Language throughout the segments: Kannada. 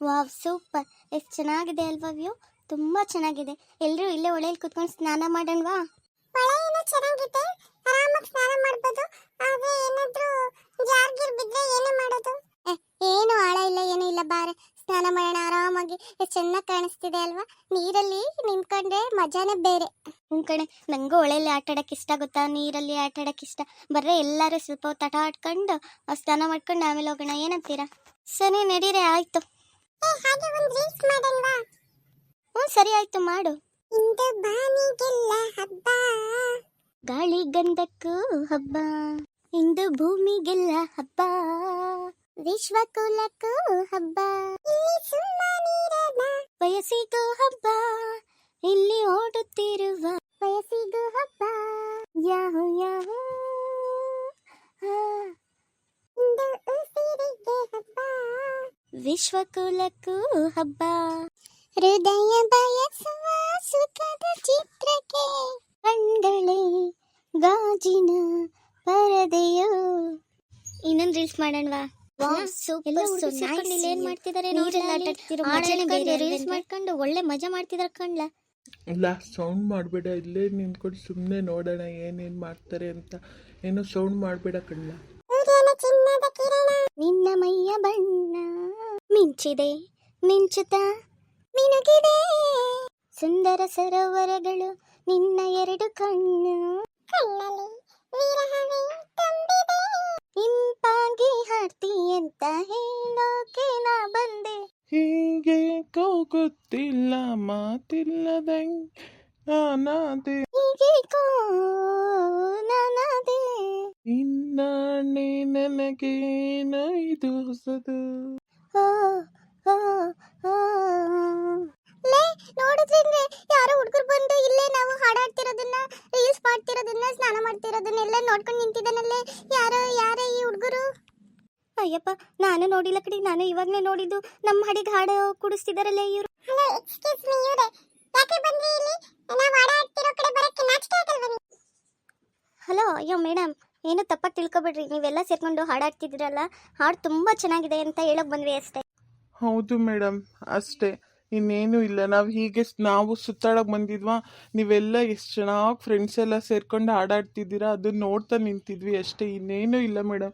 Wow super. ಎಷ್ಟು ಚೆನ್ನಾಗಿದೆ ಅಲ್ವಾ ವ್ಯೂ? ತುಂಬ ಚೆನ್ನಾಗಿದೆ. ಎಲ್ಲರೂ ಇಲ್ಲೇ ಒಳೆಯಲ್ಲಿ ಕುತ್ಕೊಂಡು ಸ್ನಾನ ಮಾಡೋಣವಾ? ಹೊಳೆ ಏನೋ ಚೆನ್ನಾಗಿದೆ. ಆರಾಮಾಗಿ ಸ್ನಾನ ಮಾಡ್ಬೋದು. ಆಗ ಏನಾದರೂ ಜಾರ್ಗಿರ್ ಬಿದ್ರೆ ಏನೇ ಮಾಡೋದು? ಏನು ಆಳ ಇಲ್ಲ ಏನೂ ಇಲ್ಲ ಬಾರೆ. ಸ್ನಾನ ಮಾಡೋಣ ಆರಾಮಾಗಿ. ಎಷ್ಟು ಚೆನ್ನಾಗಿ ಕಾಣಿಸ್ತಿದೆ ಅಲ್ವಾ? ನೀರಲ್ಲಿ ನಿಂತ್ಕೊಂಡ್ರೆ ಮಜಾನೇ ಬೇರೆ. ಹ್ಞೂ ನಂಗೂ ನನಗೂ ಹೊಳೆಯಲ್ಲಿ ಆಟ ಇಷ್ಟ ಗೊತ್ತಾ? ನೀರಲ್ಲಿ ಆಟ ಇಷ್ಟ. ಬರ್ರೆ ಎಲ್ಲರೂ ಸ್ವಲ್ಪ ತಟ ಆಟ ಆಡ್ಕೊಂಡು ಸ್ನಾನ ಮಾಡ್ಕೊಂಡು ಆಮೇಲೆ ಹೋಗೋಣ. ಏನಂತೀರಾ? ಸರಿ ನಡೀರಿ ಆಯಿತು. ಏ ಹಾಗೆ ಒಂದ್ ರೀಲ್ಸ್ ಮಾಡೋಣವಾ ಹ್ಞೂ ಸರಿ ಆಯ್ತು ಮಾಡು. ಇಂದು ಬಾನಿಗೆಲ್ಲ ಹಬ್ಬ. ಗಾಳಿ ಗಂಧಕ್ಕೂ ಹಬ್ಬ. ಇಂದು ಭೂಮಿಗೆಲ್ಲ ಹಬ್ಬ. ವಿಶ್ವಕುಲಕ್ಕೂ ಹಬ್ಬ. ಇಲ್ಲಿ ಸುಮ್ಮನಿರದ ವಯಸ್ಸಿಗೂ ಹಬ್ಬ. ಇಲ್ಲಿ ಓಡುತ್ತಿರುವ ವಿಶ್ವಕುಲಕ್ಕೂ ಹಬ್ಬ. ಹೃದಯ ಬಯಸುವ ಸುಖದ ಚಿತ್ರಕ್ಕೆ ಕಣ್ಗಳೇ ಗಾಜಿನ ಪರದೆಯೋ. ಇನ್ನೊಂದು ರೀಲ್ಸ್ ಮಾಡೋಣವಾ? ಏನ್ ನೀರೆಲ್ಲ ಬೇರೆ ರೀಲ್ಸ್ ಅಲ್ವೇನ್ರಿ? ಮಾಡ್ಕೊಂಡು ಒಳ್ಳೆ ಮಜಾ ಮಾಡ್ತಿದಾರೆ ಕಣ್ಲಾ? ಇಲ್ಲ ಸೌಂಡ್ ಮಾಡಬೇಡ ಇಲ್ಲೇ ನಿಂತ್ಕೊಂಡು ಸುಮ್ಮನೆ ನೋಡೋಣ ಏನೇನು ಮಾಡ್ತಾರೆ ಅಂತ. ಏನು ಸೌಂಡ್ ಮಾಡಬೇಡ ಕಣ್ಣ ಸೂರ್ಯನ ಚಿನ್ನದ ಕಿರಣ ನಿನ್ನ ಮೈಯ ಬಣ್ಣ. ಮಿಂಚಿದೆ ಮಿಂಚುತ್ತ? ಮಿನುಗಿದೆ. ಸುಂದರ ಸರೋವರಗಳು ನಿನ್ನ ಎರಡು ಕಣ್ಣು. ಕಣ್ಣಲ್ಲಿ ವಿರಹವೇ ತುಂಬಿದೆ. ಇಂಪಾಗಿ ಹಾಡ್ತಿ ಅಂತ ಹೇಳೋಕೆ ನಾ ಬಂದೆ. ಹೀಗೆ ಕೂಗುತ್ತಿಲ್ಲ ಮಾತಿಲ್ಲದಂಗ್ ನಾನಾದೆ. ಹೀಗೇಕೋ ನಾನಾದೆ. ಇನ್ನಾಣೆ ನನಗೇನು ಇದು ಹೊಸದು? ಲೇ ನೋಡಿದ್ರೆ ಯಾರೋ ಹುಡುಗರು ಬಂದು ಇಲ್ಲೇ ನಾವು ಹಾಡಾಡ್ತಿರೋದನ್ನ ರೀಲ್ಸ್ ಮಾಡ್ತಿರೋದನ್ನ ಸ್ನಾನ ಮಾಡ್ತಿರೋದನ್ನೆಲ್ಲ ನೋಡ್ಕೊಂಡು ನಿಂತಿದ್ದಾನಲ್ಲೇ. ಯಾರೋ ಯಾರೇ ಈ ಹುಡುಗರು? ಅಯ್ಯಪ್ಪ ನಾನು ನೋಡಿಲ್ಲ ಕಡೆ ನಾನು ಇವಾಗಲೇ ನೋಡಿದ್ದು ನಮ್ಮ ಹಡಿಗೆ ಹಾಡು ಕುಡಿಸ್ತಿದಾರಲ್ಲ ಇವರು. ಹಲೋ ಎಕ್ಸ್ಕ್ಯೂಸ್ ಮೀ ಇವರೇ. ಯಾಕೆ ಬಂದ್ರಿ ಇಲ್ಲಿ? ನಾವು ಹಾಡಾಡ್ತಿರೋ ಕಡೆ ಬರಕ್ಕೆ ನಾಚಿಕೆ ಆಗಲ್ವಾ? ಹಲೋ ಅಯ್ಯೋ ಮೇಡಮ್. ಏನು ತಪ್ಪಾಗಿ ತಿಳ್ಕೊಬೇಡ್ರಿ. ನೀವೆಲ್ಲ ಸೇರ್ಕೊಂಡು ಹಾಡಾಡ್ತಿದ್ರಲ್ಲ ಹಾಡು ತುಂಬ ಚೆನ್ನಾಗಿದೆ ಅಂತ ಹೇಳಕ್ ಬಂದ್ವಿ ಅಷ್ಟೇ. ಹೌದು ಮೇಡಮ್ ಅಷ್ಟೇ. ಇನ್ನೇನು ಇಲ್ಲ. ನಾವು ಹೀಗೆ ಸ್- ನಾವು ಸುತ್ತಾಡಕ್ ಬಂದಿದ್ವಾ? ನೀವೆಲ್ಲ ಎಷ್ಟು ಚೆನ್ನಾಗಿ ಫ್ರೆಂಡ್ಸ್ ಎಲ್ಲ ಸೇರ್ಕೊಂಡು ಹಾಡಾಡ್ತಿದ್ದೀರಾ? ಅದನ್ನ ನೋಡ್ತಾ ನಿಂತಿದ್ವಿ ಅಷ್ಟೇ. ಇನ್ನೇನು ಇಲ್ಲ ಮೇಡಮ್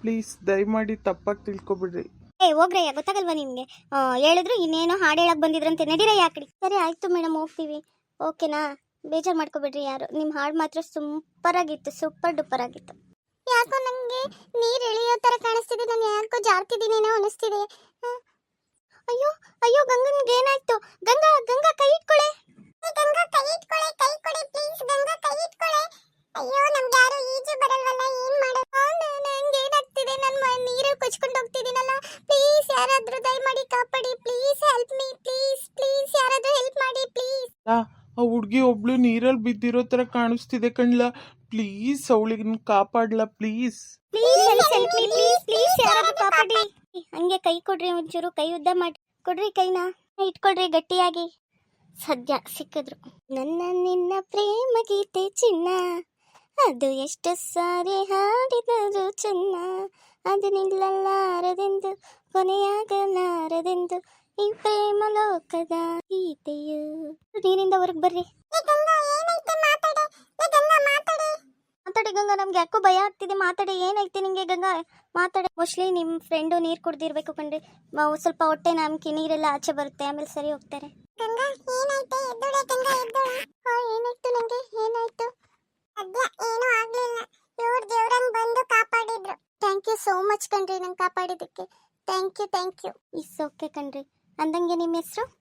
ಪ್ಲೀಸ್ ದಯಮಾಡಿ ತಪ್ಪಾಗಿ ತಿಳ್ಕೊಬಿಡ್ರಿ. ಏ ಹೋಗ್ರಯ್ಯ. ಗೊತ್ತಾಗಲ್ವಾ ನಿಮಗೆ? ಹೇಳಿದ್ರು ಇನ್ನೇನು ಹಾಡು ಹೇಳಕ್ ಬಂದಿದ್ರಂತೆ. ನಡೀರ ಆಕಡೆ ಸರಿ ಆಯ್ತು ಮೇಡಮ್ ಹೋಗ್ತೀವಿ. ಓಕೆನಾ? ಬೇಜಾರು ಮಾಡ್ಕೋಬೇಡ್ರಿ ಯಾರು. ನಿಮ್ಮ ಹಾಡು ಮಾತ್ರ ಸೂಪರ್ ಆಗಿತ್ತು ಸೂಪರ್ ಡೂಪರ್ ಆಗಿತ್ತು. ಯಾಕೋ ನಂಗೆ ನೀರು ಇಳಿಯೋ ತರ ಕಾಣಿಸ್ತಿದೆ ನಾನು ಯಾಕೋ ಜಾರ್ತಿದ್ದೀನೇನೋ ಅನಿಸ್ತಿದೆ? ಅಯ್ಯೋ ಅಯ್ಯೋ ಗಂಗನ್ಗೆ ಏನಾಯ್ತು? ಗಂಗಾ ಗಂಗಾ ಕೈ ಇಟ್ಕೊಳೆ. ಗಂಗಾ ಕೈ ಇಟ್ಕೊಳೆ ಕೈ ಕೊಡಿ ಪ್ಲೀಸ್ ಗಂಗಾ ಕೈ ಇಟ್ಕೊಳೆ. ಅಯ್ಯೋ ನಮ್ಗೆ ಯಾರು ಈಜು ಬರಲ್ವಲ್ಲ ಏನು ಮಾಡೋದು? ನಂಗೆ ಏನಾಗ್ತಿದೆ? ನನ್ನ ನೀರು ಕೊಚ್ಕೊಂಡು ಹೋಗ್ತಿದ್ದೀನಲ್ಲ ಪ್ಲೀಸ್ ಯಾರಾದ್ರೂ ದಯಮಾಡಿ ಹುಡುಗಿ ಒಬ್ಳು ನೀರಲ್ಲಿ ಬಿದ್ದಿರೋ ತರ ಕಾಣಿಸ್ತಿದೆ ಕಣ್ಲ. ಪ್ಲೀಸ್ ಅವಳಿಗೆ ಕಾಪಾಡ್ಲಾ ಪ್ಲೀಸ್. ಹಂಗೆ ಕೈ ಕೊಡ್ರಿ ಒಂಚೂರು, ಕೈ ಉದ್ದ ಮಾಡಿ. ಕೊಡ್ರಿ ಕೈನ, ಇಟ್ಕೊಡ್ರಿ ಗಟ್ಟಿಯಾಗಿ. ಸದ್ಯ ಸಿಕ್ಕಿದ್ರು. ನನ್ನ ನಿನ್ನ ಪ್ರೇಮ ಗೀತೆ ಚಿನ್ನ. ಅದು ಎಷ್ಟು ಸಾರಿ ಹಾಡಿದರು ಚೆನ್ನ. ಅದು ನಿಲ್ಲಲಾರದೆಂದು, ಕೊನೆಯಾಗಲಾರದೆಂದು. ಈ ಪ್ರೇಮ ಲೋಕದ ಗೀತೆಯು ನೀರಿಂದ ಹೊರಗೆ ಬರ್ರಿ. ಮಾತಾಡೆ? ಗಂಗಾ ಮಾತಾಡೆ. ಮಾತಾಡಿ ಗಂಗಾ ನಮ್ಗೆ ಯಾಕೋ ಭಯ ಆಗ್ತಿದೆ. ಮಾತಾಡಿ ಏನೈತೆ ನಿಂಗೆ ಗಂಗಾ? ಮಾತಾಡಿ. ಮೋಸ್ಟ್ಲಿ ನಿಮ್ಮ ಫ್ರೆಂಡು ನೀರು ಕುಡ್ದಿರ್ಬೇಕು ಕಣ್ರಿ. ಮ- ಸ್ವಲ್ಪ ಹೊಟ್ಟೆ ನಮ್ಗೆ ನೀರೆಲ್ಲ ಆಚೆ ಬರುತ್ತೆ ಆಮೇಲೆ ಸರಿ ಹೋಗ್ತಾರೆ. ಗಂಗಾ ಏನಾಯ್ತೆ ಎದ್ದೋಳೆ ಗಂಗಾ ಎದ್ದೋಳೆ. ಹಾ ಏನಾಯ್ತು ನಂಗೆ? ಏನಾಯ್ತು? ಸದ್ಯ ಏನೂ ಆಗ್ಲಿಲ್ಲ. ಇವ್ರ ದೇವ್ರಂಗ್ ಬಂದು ಕಾಪಾಡಿದ್ರು. ಥ್ಯಾಂಕ್ ಯು ಸೋ ಮಚ್ ಕಣ್ರಿ ನಂಗೆ ಕಾಪಾಡಿದ್ದಕ್ಕೆ. Thank you thank you is okay ಕಣ್ರಿ. ಅಂದಂಗೆ ನಿಮ್ಮ ಹೆಸರು?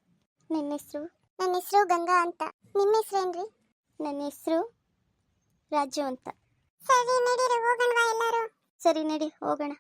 ನನ್ನ ಹೆಸರು? ನನ್ನ ಹೆಸರು ಗಂಗಾ ಅಂತ. ನಿಮ್ಮ ಹೆಸರೇನ್ರಿ ನನ್ನ ಹೆಸರು ರಾಜು ಅಂತ. ಸರಿ ನಡೀರಿ ಹೋಗೋಣವಾ ಎಲ್ಲರೂ. ಸರಿ ನಡಿ ಹೋಗೋಣ.